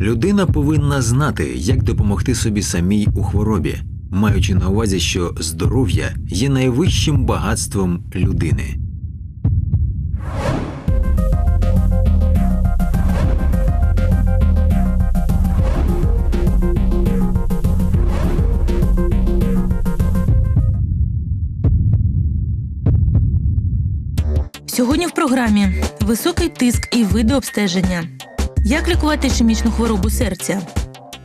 Людина повинна знати, як допомогти собі самій у хворобі, маючи на увазі, що здоров'я є найвищим багатством людини. Сьогодні в програмі високий тиск і види обстеження. Як лікувати ішемічну хворобу серця?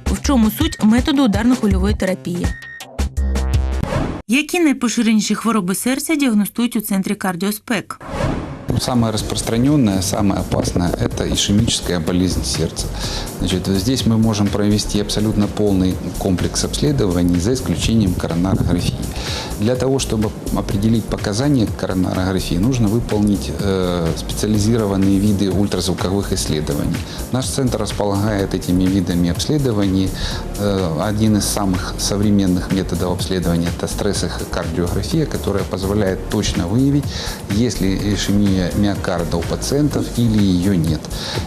В чому суть методу ударно-хвильової терапії? Які найпоширеніші хвороби серця діагностують у центрі кардіоспек? Самое распространенное, самое опасное – это ишемическая болезнь сердца. Значит, здесь мы можем провести абсолютно полный комплекс обследований за исключением коронарографии. Для того, чтобы определить показания коронарографии, нужно выполнить э, специализированные виды ультразвуковых исследований. Наш центр располагает этими видами обследований. Э, один из самых современных методов обследования – это стрессохокардиография, которая позволяет точно выявить, есть ли ишемия миокарда у пациентов или ее нет.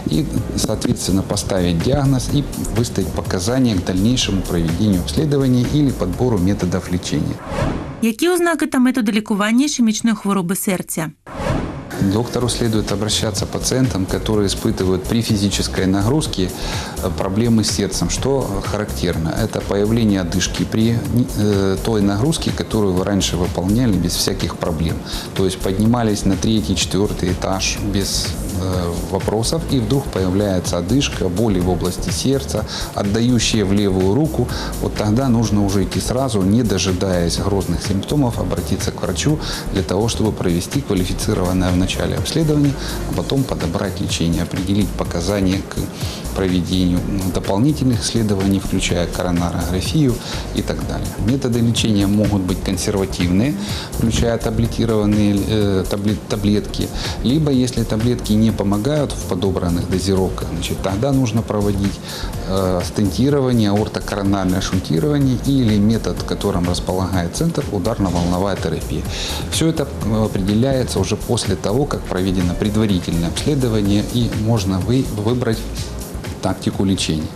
И, соответственно, поставить диагноз и выставить показания к дальнейшему проведению обследований или подбору методов лечения. Які ознаки та методи лікування ішемічної хвороби серця? К доктору следует обращаться пациентам, которые испытывают при физической нагрузке э, проблемы с сердцем. Что характерно? Это появление одышки при э, той нагрузке, которую вы раньше выполняли без всяких проблем. То есть поднимались на третий, четвертый этаж без э, вопросов, и вдруг появляется одышка, боли в области сердца, отдающие в левую руку. Вот тогда нужно уже идти сразу, не дожидаясь грозных симптомов, обратиться к врачу для того, чтобы провести квалифицированное в начале обследование, а потом подобрать лечение, определить показания к проведению дополнительных исследований, включая коронарографию и так далее. Методы лечения могут быть консервативные, включая таблетированные э, таблет- таблетки, либо если таблетки не помогают в подобранных дозировках, значит, тогда нужно проводить э, стентирование, аортокоронарное шунтирование или метод, которым располагает центр, ударно-волновая терапия. Все это э, определяется уже после того, как проведено предварительное обследование и можно вы- выбрать тактику лечения.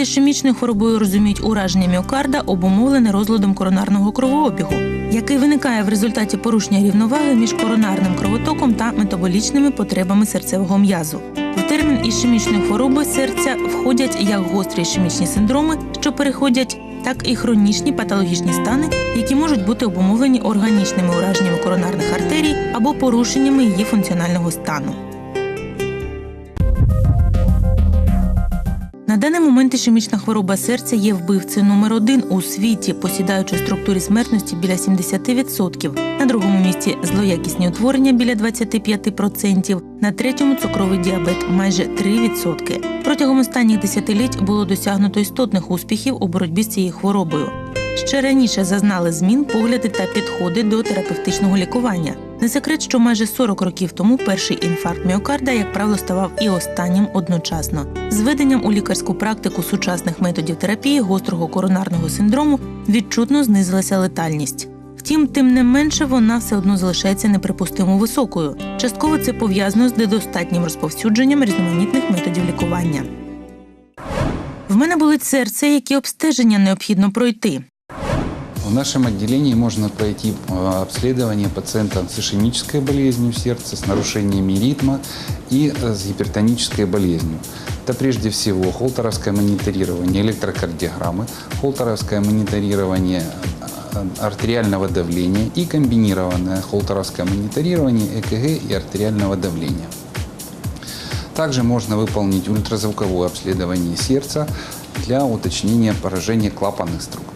Під ішемічною хворобою розуміють ураження міокарда, обумовлене розладом коронарного кровообігу, який виникає в результаті порушення рівноваги між коронарним кровотоком та метаболічними потребами серцевого м'язу. В термін ішемічної хвороби серця входять як гострі ішемічні синдроми, що переходять, так і хронічні патологічні стани, які можуть бути обумовлені органічними ураженнями коронарних артерій або порушеннями її функціонального стану. На даний момент ішемічна хвороба серця є вбивцею номер один у світі, посідаючи в структурі смертності біля 70%. На другому місці злоякісні утворення біля 25%, на третьому цукровий діабет майже 3%. Протягом останніх десятиліть було досягнуто істотних успіхів у боротьбі з цією хворобою. Ще раніше зазнали змін погляди та підходи до терапевтичного лікування. Не секрет, що майже 40 років тому перший інфаркт міокарда, як правило, ставав і останнім одночасно. З введенням у лікарську практику сучасних методів терапії гострого коронарного синдрому відчутно знизилася летальність. Втім, тим не менше вона все одно залишається неприпустимо високою. Частково це пов'язано з недостатнім розповсюдженням різноманітних методів лікування. В мене болить серце, які обстеження необхідно пройти. В нашем отделении можно пройти э, обследование пациента с ишемической болезнью сердца, с нарушениями ритма и э, с гипертонической болезнью. Это прежде всего холтеровское мониторирование электрокардиограммы, холтеровское мониторирование э, артериального давления и комбинированное холтеровское мониторирование ЭКГ и артериального давления. Также можно выполнить ультразвуковое обследование сердца для уточнения поражения клапанных структур.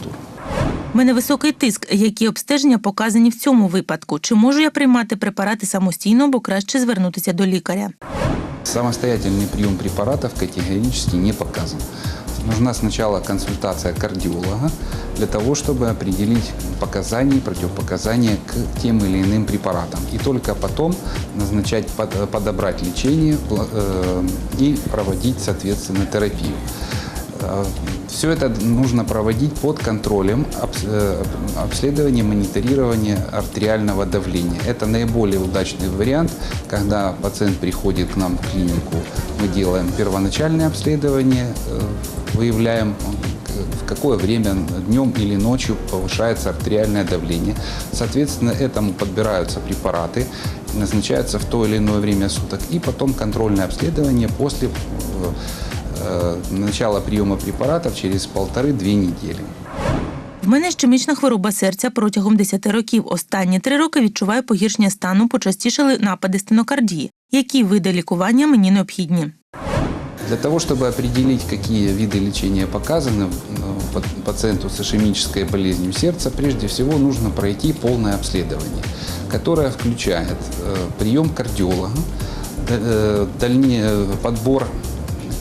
У мене високий тиск, які обстеження показані в цьому випадку. Чи можу я приймати препарати самостійно, або краще звернутися до лікаря? Самостоятельный прием препаратов категорически не показан. Нужна сначала консультация кардиолога для того, чтобы определить показания и противопоказания к тем или иным препаратам. И только потом назначать, под- подобрать лечение пла- э, и проводить, соответственно, терапию. Все это нужно проводить под контролем э, обследования, мониторирования артериального давления. Это наиболее удачный вариант, когда пациент приходит к нам в клинику, мы делаем первоначальное обследование, э, выявляем в какое время днем или ночью повышается артериальное давление. Соответственно, этому подбираются препараты, назначаются в то или иное время суток. И потом контрольное обследование после э, начала приема препаратов через полторы-две недели. В мене щемічна хвороба серця протягом 10 років. Останні три роки відчуваю погіршення стану, почастішали напади стенокардії. Які види лікування мені необхідні? Для того, чтобы определить, какие виды лечения показаны ну, пат- пациенту с ишемической болезнью сердца, прежде всего нужно пройти полное обследование, которое включает э, прием кардиолога, д- э, дальне- подбор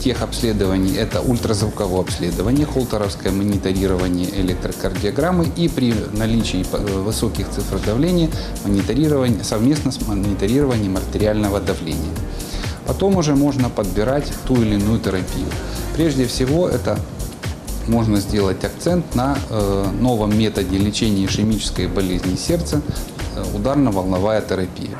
тех обследований – это ультразвуковое обследование, холтеровское мониторирование электрокардиограммы и при наличии э, высоких цифр давления мониторирование, совместно с мониторированием артериального давления. Потом уже можно подбирать ту или иную терапию. Прежде всего это можно сделать акцент на э, новом методе лечения ишемической болезни сердца э, ударно-волновая терапия.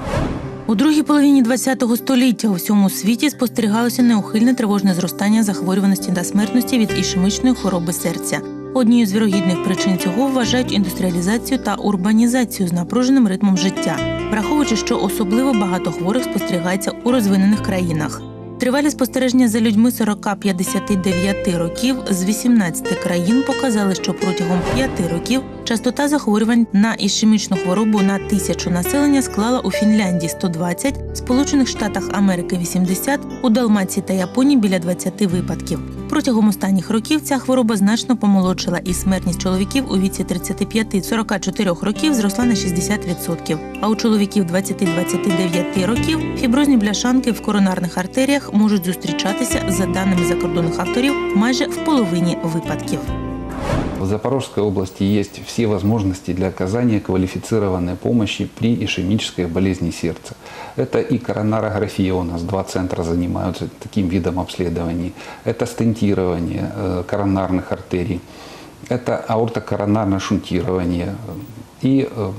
У другій половині ХХ століття у всьому світі спостерігалося неухильне тривожне зростання захворюваності та смертності від ішемічної хвороби серця. Однією з вірогідних причин цього вважають індустріалізацію та урбанізацію з напруженим ритмом життя, враховуючи, що особливо багато хворих спостерігається у розвинених країнах. Тривалі спостереження за людьми 40-59 років з 18 країн показали, що протягом 5 років частота захворювань на ішемічну хворобу на тисячу населення склала у Фінляндії 120, Сполучених Штатах Америки 80, у Далмації та Японії біля 20 випадків. Протягом останніх років ця хвороба значно помолодшила, і смертність чоловіків у віці 35-44 років зросла на 60%. А у чоловіків 20-29 років фіброзні бляшанки в коронарних артеріях можуть зустрічатися за даними закордонних авторів майже в половині випадків. В Запорожской области есть все возможности для оказания квалифицированной помощи при ишемической болезни сердца. Это и коронарография у нас, два центра занимаются таким видом обследований. Это стентирование э, коронарных артерий. Это аортокоронарное шунтирование. И э,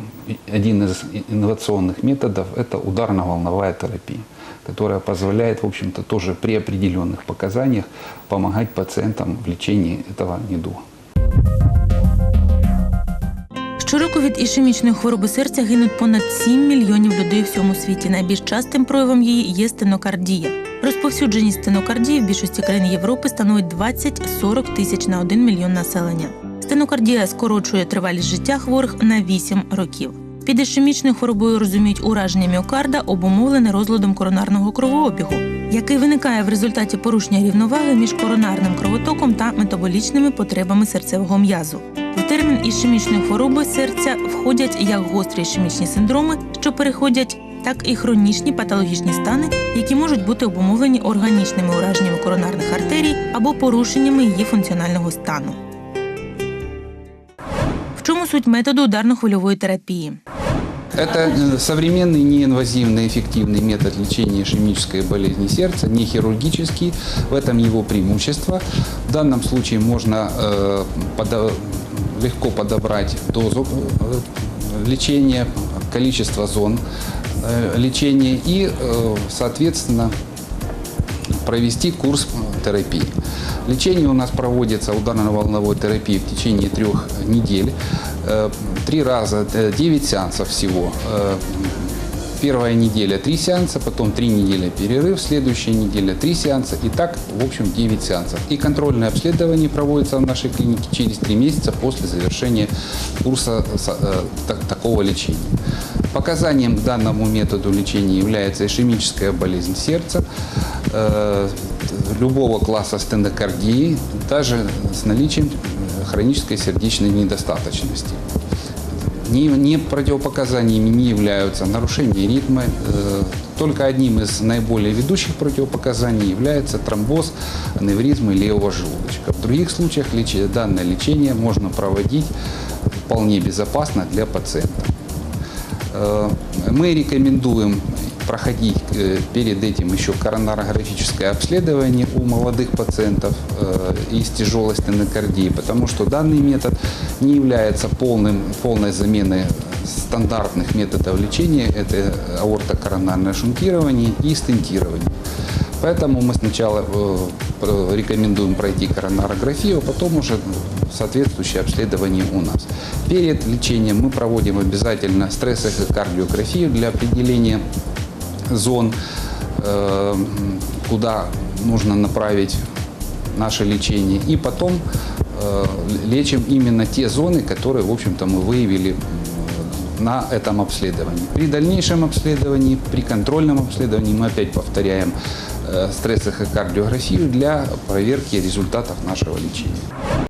один из инновационных методов – это ударно-волновая терапия которая позволяет, в общем-то, тоже при определенных показаниях помогать пациентам в лечении этого недуга. Щороку від ішемічної хвороби серця гинуть понад 7 мільйонів людей в всьому світі. Найбільш частим проявом її є стенокардія. Розповсюдженість стенокардії в більшості країн Європи становить 20-40 тисяч на 1 мільйон населення. Стенокардія скорочує тривалість життя хворих на 8 років. Під ішемічною хворобою розуміють ураження міокарда, обумовлене розладом коронарного кровообігу, який виникає в результаті порушення рівноваги між коронарним кровотоком та метаболічними потребами серцевого м'язу В термін ішемічної хвороби серця входять як гострі ішемічні синдроми, що переходять, так і хронічні патологічні стани, які можуть бути обумовлені органічними ураженнями коронарних артерій або порушеннями її функціонального стану. В чому суть методу ударно-хвильової терапії? Это э, современный неинвазивный эффективный метод лечения ишемической болезни сердца, не хирургический. В этом его преимущество. В данном случае можно э, подо- легко подобрать дозу э, лечения, количество зон э, лечения и, э, соответственно, провести курс терапии. Лечение у нас проводится ударно-волновой терапией в течение трех недель. Э, Три раза, э, 9 сеансов всего. Первая неделя 3 сеанса, потом 3 недели перерыв, следующая неделя 3 сеанса и так, в общем, 9 сеансов. И контрольное обследование проводится в нашей клинике через 3 месяца после завершения курса э, та- такого лечения. Показанием данному методу лечения является ишемическая болезнь сердца, э, любого класса стенокардии, даже с наличием э, хронической сердечной недостаточности. Не, не противопоказаниями не являются нарушение ритма. Э, Только одним из наиболее ведущих противопоказаний является тромбоз аневризмы левого желудочка. В других случаях лечи- данное лечение можно проводить вполне безопасно для пациента. Э, Мы рекомендуем проходить э, перед этим еще коронарографическое обследование у молодых пациентов э, из тяжелой стенокардии, потому что данный метод не является полным, полной заменой стандартных методов лечения. Это аортокоронарное шунтирование и стентирование. Поэтому мы сначала э, рекомендуем пройти коронарографию, а потом уже соответствующее обследование у нас. Перед лечением мы проводим обязательно стрессохокардиографию для определения зон, э, куда нужно направить наше лечение. И потом э, лечим именно те зоны, которые, в общем-то, мы выявили м, на этом обследовании. При дальнейшем обследовании, при контрольном обследовании мы опять повторяем э, стрессохокардиографию для проверки результатов нашего лечения.